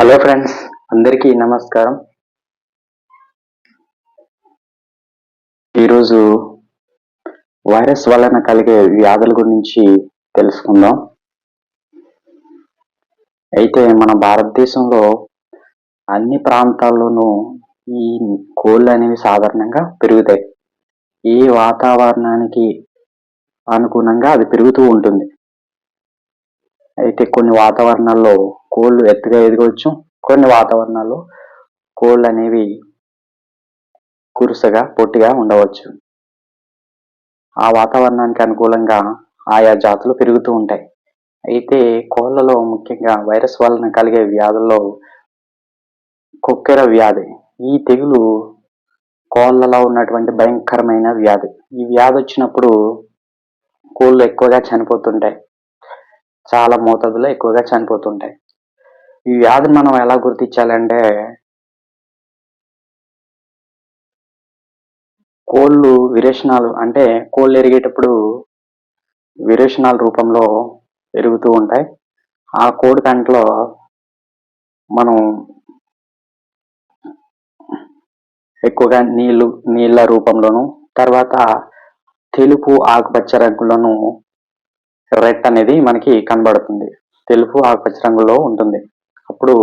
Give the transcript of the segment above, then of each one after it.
Hello friends అందరికీ నమస్కారం. ఈరోజు వైరస్ వలన కలిగే వ్యాధుల గురించి తెలుసుకుందాం. అయితే మన భారతదేశంలో అన్ని ప్రాంతాల్లోనూ ఈ కోళ్ళు అనేవి సాధారణంగా పెరుగుతాయి. ఈ వాతావరణానికి అనుగుణంగా అది పెరుగుతూ ఉంటుంది. అయితే కొన్ని వాతావరణాల్లో కోళ్ళు ఎత్తుగా ఎదగవచ్చు. కొన్ని వాతావరణాల్లో కోళ్ళు అనేవి కురుసగా పొట్టిగా ఉండవచ్చు. ఆ వాతావరణానికి అనుకూలంగా ఆయా జాతులు పెరుగుతూ ఉంటాయి. అయితే కోళ్ళలో ముఖ్యంగా వైరస్ వలన కలిగే వ్యాధుల్లో కుక్కెర వ్యాధి ఈ తెగులు కోళ్ళలో ఉన్నటువంటి భయంకరమైన వ్యాధి. ఈ వ్యాధి వచ్చినప్పుడు కోళ్ళు ఎక్కువగా చనిపోతుంటాయి. చాలా మోతాదులో ఎక్కువగా చనిపోతుంటాయి. ఈ వ్యాధిని మనం ఎలా గుర్తించాలంటే కోళ్ళు విరేచనాలు అంటే కోళ్ళు ఎరిగేటప్పుడు విరేచనాల రూపంలో పెరుగుతూ ఉంటాయి. ఆ కోడి కంట్లో మనం ఎక్కువగా నీళ్ళు నీళ్ళ రూపంలోను తర్వాత తెలుపు ఆకుపచ్చ రంగులను రెడ్ అనేది మనకి కనబడుతుంది. తెలుపు ఆకుపచ్చ రంగులో ఉంటుంది. అప్పుడు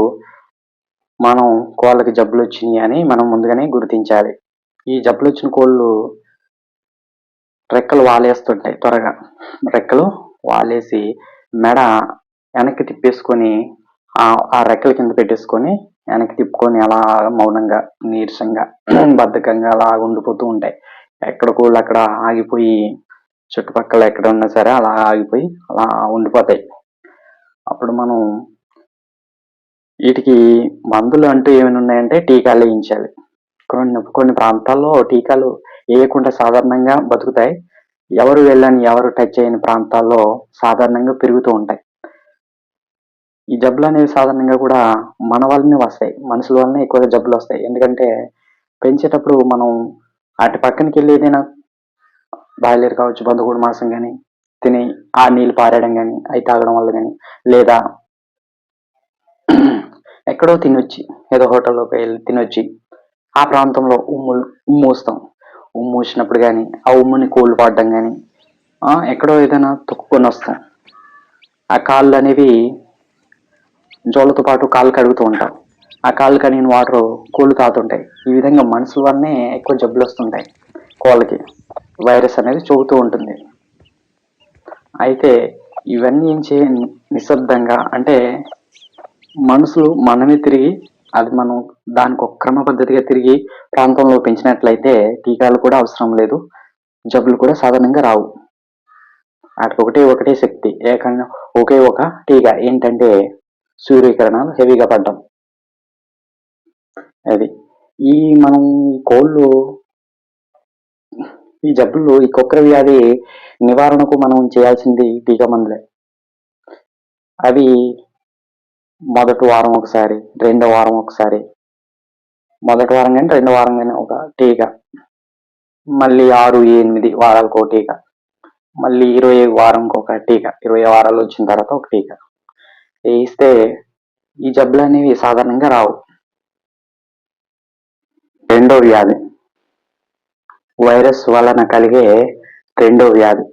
మనం కోళ్ళకి జబ్బులు వచ్చినాయి అని మనం ముందుగానే గుర్తించాలి. ఈ జబ్బులు వచ్చిన కోళ్ళు రెక్కలు వాలేస్తుంటాయి త్వరగా. రెక్కలు వాలేసి మెడ వెనక్కి తిప్పేసుకొని ఆ రెక్కల కింద పెట్టేసుకొని వెనక్కి తిప్పుకొని అలా మౌనంగా నీరసంగా బద్ధకంగా అలా ఉండిపోతూ ఉంటాయి. ఎక్కడ కోళ్ళు అక్కడ ఆగిపోయి చుట్టుపక్కల ఎక్కడ ఉన్నా సరే అలా ఆగిపోయి అలా ఉండిపోతాయి. అప్పుడు మనం వీటికి మందులు అంటూ ఏమైనా ఉన్నాయంటే టీకాలు వేయించాలి. కొన్ని కొన్ని ప్రాంతాల్లో టీకాలు వేయకుండా సాధారణంగా బతుకుతాయి. ఎవరు వెళ్ళని ఎవరు టచ్ చేయని ప్రాంతాల్లో సాధారణంగా పెరుగుతూ ఉంటాయి. ఈ జబ్బులు అనేవి సాధారణంగా కూడా మన వల్లనే వస్తాయి. మనుషుల వల్లనే ఎక్కువగా జబ్బులు వస్తాయి. ఎందుకంటే పెంచేటప్పుడు మనం అటు పక్కనకి వెళ్ళి ఏదైనా బాయిలర్ కావచ్చు బంధువుడు మాసం కానీ తిని ఆ నీళ్ళు పారేయడం కానీ అవి తాగడం వల్ల కానీ లేదా ఎక్కడో తినొచ్చి ఏదో హోటల్లోకి వెళ్ళి తినొచ్చి ఆ ప్రాంతంలో ఉమ్ము ఉమ్మూస్తాం ఉమ్ము కానీ ఆ ఉమ్ముని కోళ్ళు పాడడం కానీ ఎక్కడో ఏదైనా తొక్కుకొని వస్తాం. ఆ కాళ్ళు అనేవి జోళ్ళతో పాటు కాళ్ళు కడుగుతూ ఉంటాం. ఆ కాళ్ళు కడిగిన వాటర్ కోళ్ళు తాగుతుంటాయి. ఈ విధంగా మనుషుల వల్లనే ఎక్కువ జబ్బులు వస్తుంటాయి కోళ్ళకి. వైరస్ అనేది చూపుతూ ఉంటుంది. అయితే ఇవన్నీ ఏం చేయ నిశ్శబ్దంగా అంటే మనుషులు మనమే తిరిగి అది మనం దానికి ఒక క్రమ పద్ధతిగా తిరిగి ప్రాంతంలో పెంచినట్లయితే టీకాలు కూడా అవసరం లేదు. జబ్బులు కూడా సాధారణంగా రావు. వాటికి ఒకటే ఒకటే శక్తి. ఏకంగా ఒకే ఒక టీకా. ఏంటంటే సూర్యకిరణాలు హెవీగా పడ్డం అది. ఈ మనం కోళ్ళు ఈ జబ్బులు ఈ కుక్కర వ్యాధి నివారణకు మనం చేయాల్సింది టీకా మందులే అవి మొదటి వారం ఒకసారి రెండో వారం ఒకసారి. మొదటి వారం కానీ రెండో వారం కానీ ఒక టీకా. మళ్ళీ ఆరు ఎనిమిది వారాలకు ఒక టీకా. మళ్ళీ ఇరవై వారంకి ఒక టీకా. ఇరవై వారాలు వచ్చిన తర్వాత ఒక టీకా. వేయిస్తే ఈ జబ్బులు అనేవి సాధారణంగా రావు. రెండో వ్యాధి. వైరస్ వలన కలిగే రెండో వ్యాధి.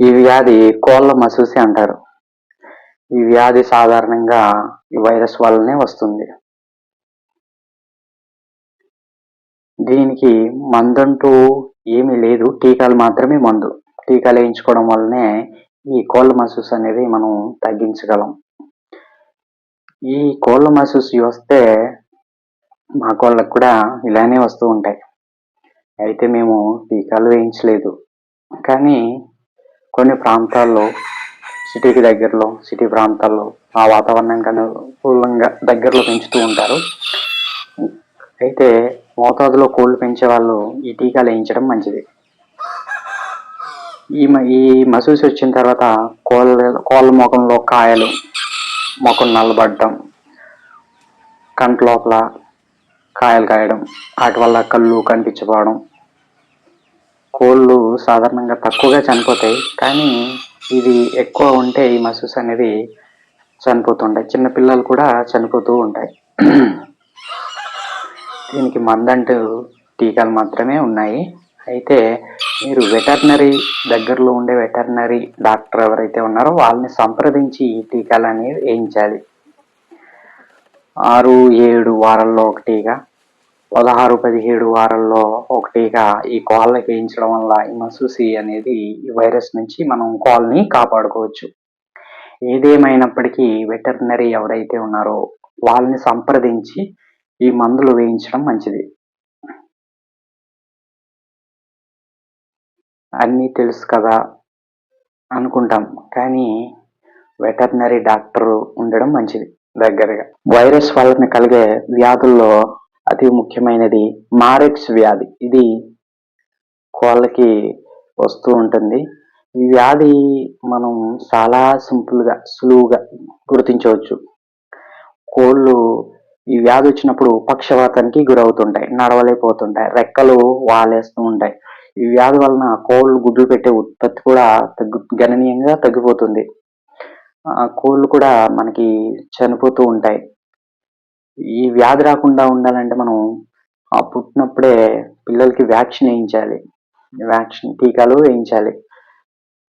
ఈ వ్యాధి కోళ్ళ మసూసి అంటారు. ఈ వ్యాధి సాధారణంగా ఈ వైరస్ వల్లనే వస్తుంది. దీనికి మందంటూ ఏమీ లేదు. టీకాలు మాత్రమే మందు. టీకాలు వేయించుకోవడం వల్లనే ఈ కోళ్ళ మసూస్ అనేది మనం తగ్గించగలం. ఈ కోళ్ళ మసూస్ వస్తే మా కోళ్ళకు కూడా ఇలానే వస్తూ ఉంటాయి. అయితే మేము టీకాలు వేయించలేదు. కానీ కొన్ని ప్రాంతాల్లో సిటీకి దగ్గరలో సిటీ ప్రాంతాల్లో ఆ వాతావరణం అనుకూలంగా దగ్గరలో పెంచుతూ ఉంటారు. అయితే మోతాదులో కోళ్ళు పెంచే వాళ్ళు ఈ టీకాలు వేయించడం మంచిది. ఈ ఈ మసూసి వచ్చిన తర్వాత కోళ్ళ కోళ్ళ ముఖంలో కాయలు ముఖం నల్లబడటం కంట లోపల కాయలు కాయడం వాటి వల్ల కళ్ళు కనిపించకపోవడం కోళ్ళు సాధారణంగా తక్కువగా చనిపోతాయి. కానీ ఇది ఎక్కువ ఉంటే ఈ మసూస్ అనేది చనిపోతుంటాయి. చిన్న పిల్లలు కూడా చనిపోతూ ఉంటాయి. దీనికి మందంటూ టీకాలు మాత్రమే ఉన్నాయి. అయితే మీరు వెటర్నరీ దగ్గరలో ఉండే వెటర్నరీ డాక్టర్ ఎవరైతే ఉన్నారో వాళ్ళని సంప్రదించి ఈ టీకాలు అనేవి వేయించాలి. ఆరు ఏడు వారాల్లో ఒక టీకా. పదహారు పదిహేడు వారాల్లో ఒకటిగా ఈ కోళ్ళకి వేయించడం వల్ల ఈ మసూసి అనేది ఈ వైరస్ నుంచి మనం కోళ్ళని కాపాడుకోవచ్చు. ఏదేమైనప్పటికీ వెటర్నరీ ఎవరైతే ఉన్నారో వాళ్ళని సంప్రదించి ఈ మందులు వేయించడం మంచిది. అన్నీ తెలుసు కదా అనుకుంటాం కానీ వెటర్నరీ డాక్టర్ ఉండడం మంచిది దగ్గరగా. వైరస్ వలన కలిగే వ్యాధుల్లో అతి ముఖ్యమైనది మారెక్స్ వ్యాధి. ఇది కోళ్ళకి వస్తూ ఉంటుంది. ఈ వ్యాధి మనం చాలా సింపుల్గా సులువుగా గుర్తించవచ్చు. కోళ్ళు ఈ వ్యాధి వచ్చినప్పుడు పక్షవాతానికి గురవుతుంటాయి నడవలేకపోతుంటాయి రెక్కలు వాలేస్తూ ఉంటాయి. ఈ వ్యాధి వలన కోళ్ళు గుడ్లు పెట్టే ఉత్పత్తి కూడా తగ్గు గణనీయంగా తగ్గిపోతుంది. కోళ్ళు కూడా మనకి చనిపోతూ ఉంటాయి. ఈ వ్యాధి రాకుండా ఉండాలంటే మనం ఆ పుట్టినప్పుడే పిల్లలకి వ్యాక్సిన్ వేయించాలి. వ్యాక్సిన్ టీకాలు వేయించాలి.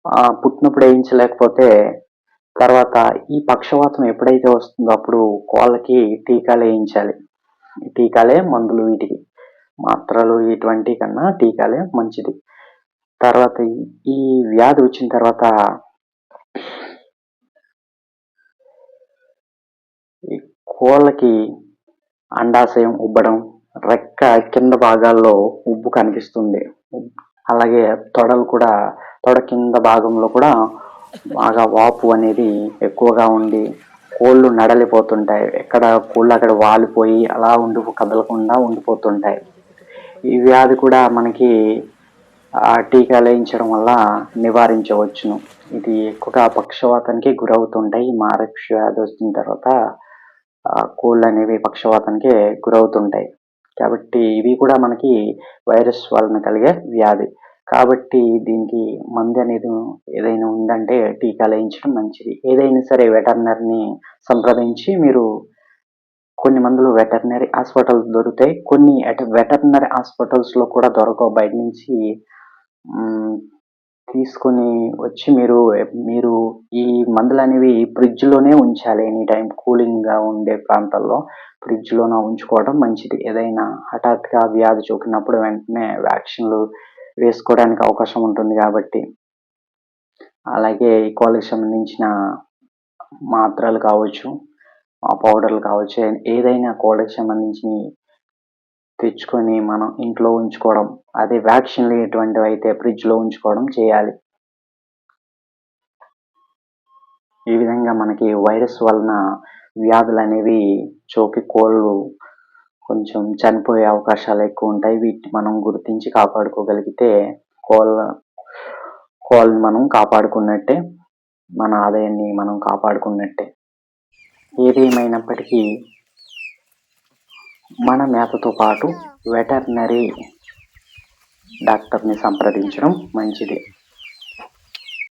ఆ పుట్టినప్పుడు వేయించలేకపోతే తర్వాత ఈ పక్షవాతం ఎప్పుడైతే వస్తుందో అప్పుడు కోళ్ళకి టీకాలు వేయించాలి. టీకాలే మందులు వీటికి. మాత్రలు ఇటువంటి కన్నా టీకాలే మంచిది. తర్వాత ఈ వ్యాధి వచ్చిన తర్వాత ఈ కోళ్ళకి అండాశయం ఉబ్బడం రెక్క కింద భాగాల్లో ఉబ్బు కనిపిస్తుంది. అలాగే తొడలు కూడా తొడ కింద భాగంలో కూడా బాగా వాపు అనేది ఎక్కువగా ఉండి కోళ్ళు నడలిపోతుంటాయి. ఎక్కడ కోళ్ళు అక్కడ వాలిపోయి అలా ఉండి కదలకుండా ఉండిపోతుంటాయి. ఈ వ్యాధి కూడా మనకి టీకాలు వేయించడం వల్ల నివారించవచ్చును. ఇది ఎక్కువగా పక్షవాతానికి గురవుతుంటాయి. మారక్ష వ్యాధి వచ్చిన తర్వాత కోళ్ళు అనేవి పక్షవాతానికి గురవుతుంటాయి. కాబట్టి ఇవి కూడా మనకి వైరస్ వలన కలిగే వ్యాధి. కాబట్టి దీనికి మందు అనేది ఏదైనా ఉందంటే టీకాలు వేయించడం మంచిది. ఏదైనా సరే వెటర్నరీని సంప్రదించి మీరు కొన్ని మందులు వెటర్నరీ హాస్పిటల్ దొరుకుతాయి కొన్ని వెటర్నరీ హాస్పిటల్స్లో కూడా దొరకవు. బయట నుంచి తీసుకొని వచ్చి మీరు మీరు ఈ మందులు అనేవి ఫ్రిడ్జ్లోనే ఉంచాలి ఎనీ టైం కూలింగ్గా ఉండే ప్రాంతాల్లో. ఫ్రిడ్జ్ లోన ఉంచుకోవడం మంచిది. ఏదైనా హఠాత్తుగా వ్యాధి సోకినప్పుడు వెంటనే వ్యాక్సిన్లు వేసుకోవడానికి అవకాశం ఉంటుంది కాబట్టి. అలాగే ఈ కోళ్ళకి సంబంధించిన మాత్రలు కావచ్చు ఆ పౌడర్లు కావచ్చు ఏదైనా కోళ్ళకి సంబంధించిన తెచ్చుకొని మనం ఇంట్లో ఉంచుకోవడం అదే వ్యాక్సిన్లు ఎటువంటివి అయితే ఫ్రిడ్జ్లో ఉంచుకోవడం చేయాలి. ఈ విధంగా మనకి వైరస్ వలన వ్యాధులు అనేవి చోకి కోళ్ళు కొంచెం చనిపోయే అవకాశాలు ఎక్కువ ఉంటాయి. వీటిని మనం గుర్తించి కాపాడుకోగలిగితే కోళ్ళ కోళ్ళని మనం కాపాడుకున్నట్టే మన ఆదాయాన్ని మనం కాపాడుకున్నట్టే. ఏది ఏమైనప్పటికీ మన మేతతో పాటు వెటర్నరీ డాక్టర్ని సంప్రదించడం మంచిది.